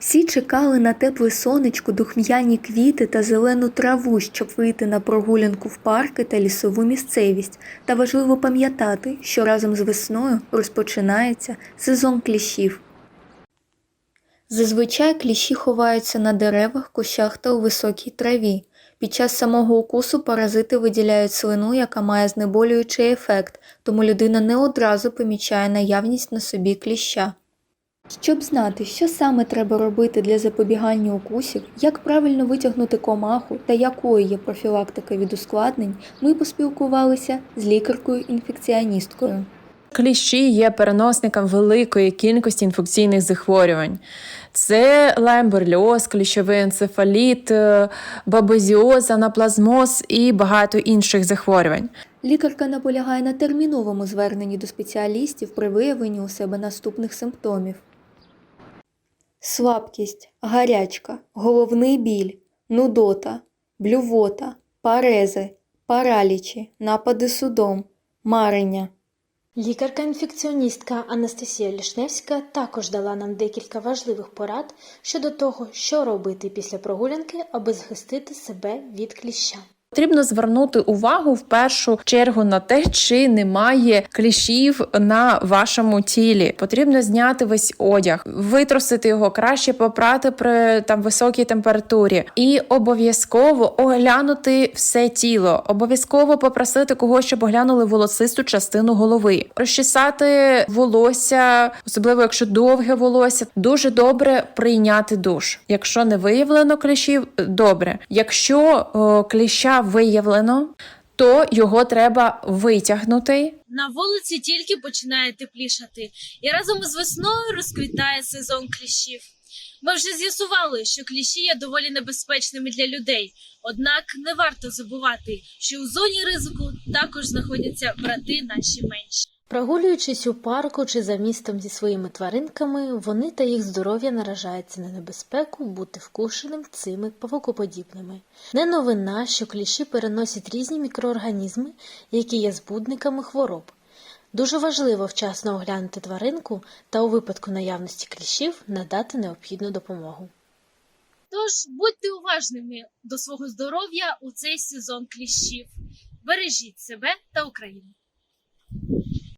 Всі чекали на тепле сонечко, духм'яні квіти та зелену траву, щоб вийти на прогулянку в парки та лісову місцевість. Та важливо пам'ятати, що разом з весною розпочинається сезон кліщів. Зазвичай кліщі ховаються на деревах, кущах та у високій траві. Під час самого укусу паразити виділяють слину, яка має знеболюючий ефект, тому людина не одразу помічає наявність на собі кліща. Щоб знати, що саме треба робити для запобігання укусів, як правильно витягнути комаху та якою є профілактика від ускладнень, ми поспілкувалися з лікаркою-інфекціоністкою. Кліщі є переносником великої кількості інфекційних захворювань. Це лаймберльоз, кліщовий енцефаліт, е, бабезіоз, анаплазмоз і багато інших захворювань. Лікарка наполягає на терміновому зверненні до спеціалістів при виявленні у себе наступних симптомів: слабкість, гарячка, головний біль, нудота, блювота, парези, паралічі, напади судом, марення. Лікарка-інфекціоністка Анастасія Лішневська також дала нам декілька важливих порад щодо того, що робити після прогулянки, аби захистити себе від кліща. Потрібно звернути увагу в першу чергу на те, чи немає кліщів на вашому тілі. Потрібно зняти весь одяг, витрусити його, краще попрати при там високій температурі, і обов'язково оглянути все тіло. Обов'язково попросити когось, щоб оглянули волосисту частину голови, розчесати волосся, особливо якщо довге волосся. Дуже добре прийняти душ. Якщо не виявлено кліщів, добре. Якщо о, кліща виявлено, то його треба витягнути. На вулиці тільки починає теплішати, і разом з весною розквітає сезон кліщів. Ми вже з'ясували, що кліщі є доволі небезпечними для людей. Однак не варто забувати, що у зоні ризику також знаходяться брати наші менші. Прогулюючись у парку чи за містом зі своїми тваринками, вони та їх здоров'я наражаються на небезпеку бути вкушеним цими павукоподібними. Не новина, що кліші переносять різні мікроорганізми, які є збудниками хвороб. Дуже важливо вчасно оглянути тваринку та у випадку наявності кліщів надати необхідну допомогу. Тож будьте уважними до свого здоров'я у цей сезон кліщів. Бережіть себе та Україну.